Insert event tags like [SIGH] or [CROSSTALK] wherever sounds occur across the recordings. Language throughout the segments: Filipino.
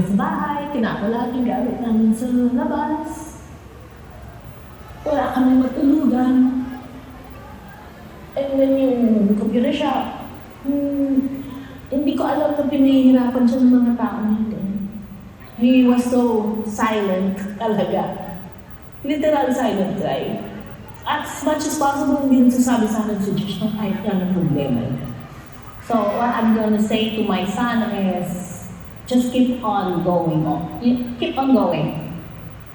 sa bahay, kinakalating gamit namin sa labas. Wala kami matulugan. And then yung computer shop, hmm, hindi ko alam na pinahihirapan siya ng mga tao nito. He was so silent [LAUGHS] talaga. Literal silent cry. As much as possible, hindi sasabi sa akin na kahit yan ang problema niya. So what I'm gonna say to my son is, just keep on going on. Y- Keep on going.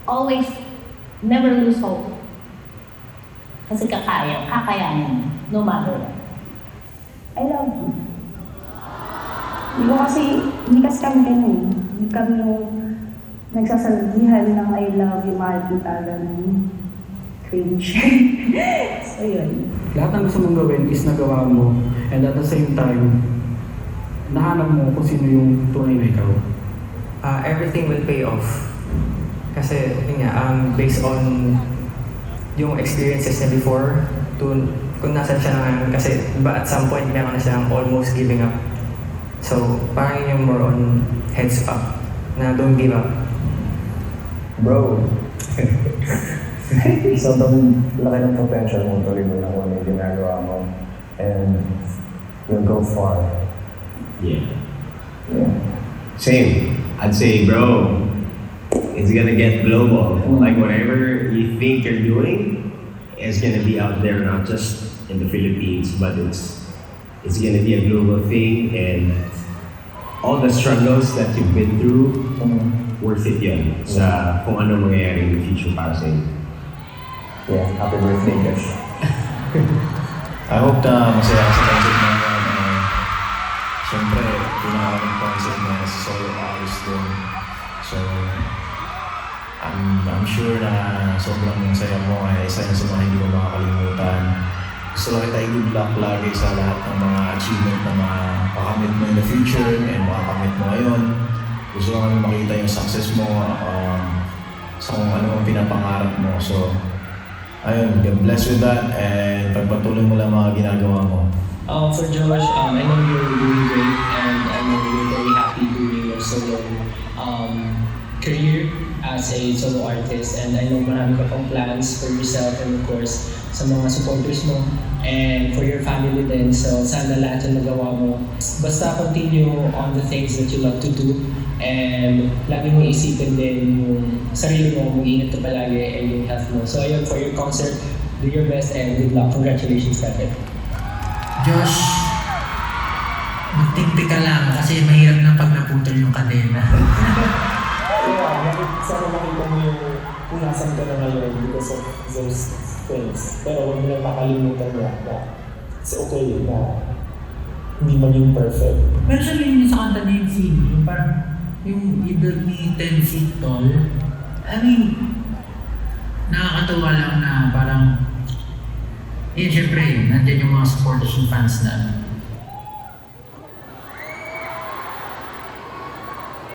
Always, never lose hope. Kasi kakaya, kakayanin, no matter what. I love you. Hindi ko kasi, hindi kasi kami ganun. Hindi kami yung nagsasalgihan ng I love you, mahal kita, ganun. Cringe. [LAUGHS] so yun. Lahat ng gusto mong gawin is nagawa mo and at the same time, nahanap mo kung sino yung tunay na ikaw. uh, everything will pay off. Kasi, yun nga, um, based on yung experiences niya before, to, kung nasan siya ngayon, kasi ba at some point meron na siyang almost giving up. So, parang yun yung more on heads up, na don't give up. Bro, [LAUGHS] sobrang laki ng potential mo tuloy mo na kung ano yung ginagawa mo. And you'll go far. Yeah. Yeah. Same. I'd say, bro, it's gonna get global. Like whatever you think you're doing is gonna be out there, not just in the Philippines, but it's it's gonna be a global thing, and all the struggles that you've been through, Mm. worth it yun sa kung ano mangyayari in the future para sa inyo. Yeah, happy birthday, Josh. [LAUGHS] I hope na masaya ka sa concert. Uh, Siyempre, pinakaraming concert na si Solo ayos doon. So, I'm, I'm sure na sobrang saya mo ay isa yan sa mga hindi mo makakalimutan. Gusto lang kita i-good luck lagi sa lahat ng mga achievement na makakamit mo in the future and makakamit mo ngayon. Gusto lang kami makita yung success mo um, sa kung ano ang pinapangarap mo. So, ayun, God bless with that and pagpatuloy mo lang mga ginagawa mo. Um, for Josh, um, I know you're doing great and I know you're very happy doing your solo um, career as a solo artist and I know marami ka pang plans for yourself and of course sa mga supporters mo and for your family din. So sana lahat yung nagawa mo. Basta continue on the things that you love to do and lagi mo isipin din yung sarili mo, mag-ingat ka palagi and yung health mo. So ayun, for your concert, do your best and good luck. Congratulations, Pepe. Josh, magtimpi ka lang kasi mahirap na pag naputol yung kadena. Kaya, sana makita mo yung kung nasan ka na ngayon because of those things. Pero huwag mo lang kakalimutan na, na it's okay na hindi maging perfect. Pero yun yung sa kanta na yung sino, yung parang yung either me 10 feet tall. I mean, nakakatawa lang na parang yun, syempre, nandiyan yung mga supporters yung fans na